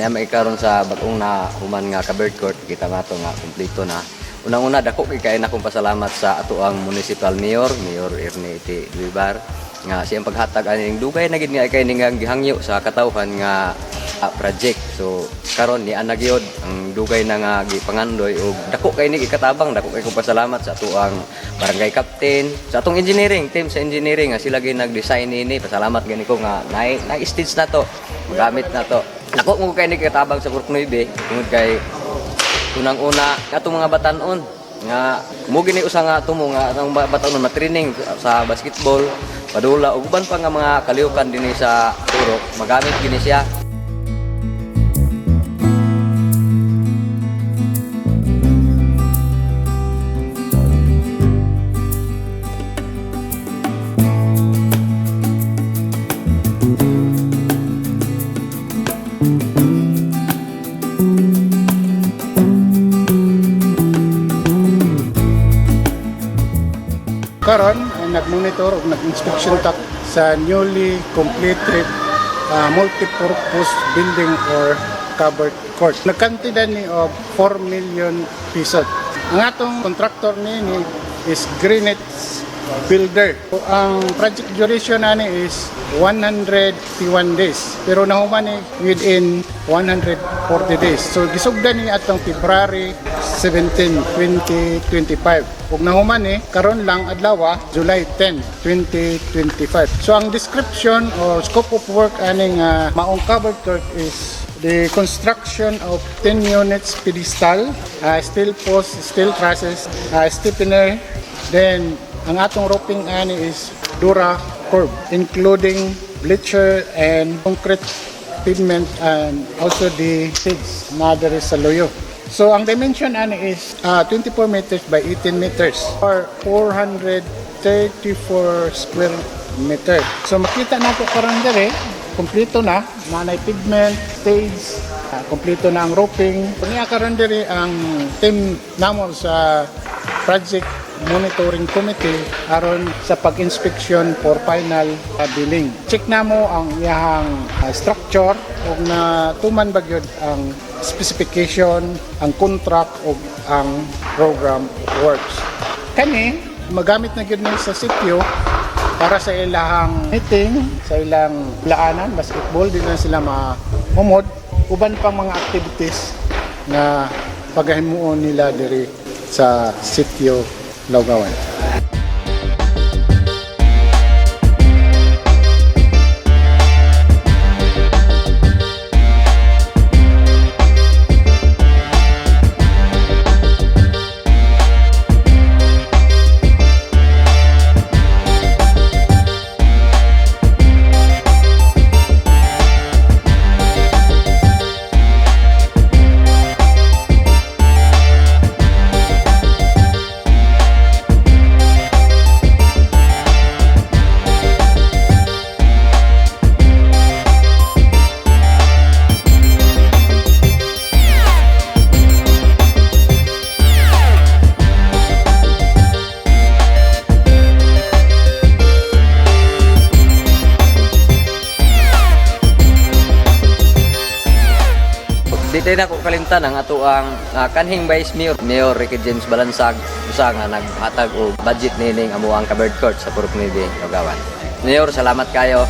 Na may karon sa bagong na human nga ka bird court kita nga to nga kumpleto na. Unang-una dako kay kay akong pasalamat sa ato ang municipal mayor, Mayor Ernie T. Duibar nga siyang paghatag aning dugay na gid nga kay ning gihangyo sa katawhan nga ah, project. So karon ni ana gyud ang dugay na nga gipangandoy ug dako kay ni ikatabang dako kay kong pasalamat sa ato ang barangay captain, sa atong engineering team sa engineering nga sila gyud nag-design ini. Pasalamat gani ko nga na na-stage na to. Magamit na to. Dako mo kay ni katabang sa Burk 9 tungod kay unang-una katong mga batanon nga mo gini usa nga tumo nga ang ba- batanon matraining sa basketball padula ug uban pa nga mga kalihukan dinhi sa turok magamit gini siya Karon ay nag-monitor ug nag-inspection tak sa newly completed uh, multi-purpose building or covered court. Nagkantida ni og 4 million pesos. Ang atong contractor ni ni is Greenwich Builder. So, ang project duration na ni is 151 days. Pero nahuman ni within 140 days. So gisugdan ni atong February 17, 2025. Ug nahuman ni karon lang adlaw July 10, 2025. So ang description or scope of work aning uh, maong covered court is the construction of 10 units pedestal, uh, steel post, steel trusses, uh, stiffener, then ang atong roping ani is Dura curb, including bleacher and concrete pavement and also the seeds na dere sa loyo. So ang dimension ani is uh, 24 meters by 18 meters or 434 square meter. So makita nato karon dere kompleto na, nanay pigment, stage, uh, kompleto na ang roping. Niya karon dere ang team namon sa project monitoring committee aron sa pag-inspection for final uh, billing. Check na mo ang iyang uh, structure ug na tuman ba ang specification, ang contract ug ang program works. Kani magamit na gyud sa sitio para sa ilang meeting, sa ilang laanan, basketball, di na sila mamumod. Uban pang mga activities na pagahimuon nila diri sa sitio Lauca Bueno. Dito na ko kalimtan ang ato ang ah, kanhing Vice Mayor, Mayor Ricky James Balansag, usa nga naghatag og budget nining amo ang bird court sa Purok Nidi, Logawan. Mayor, salamat kayo.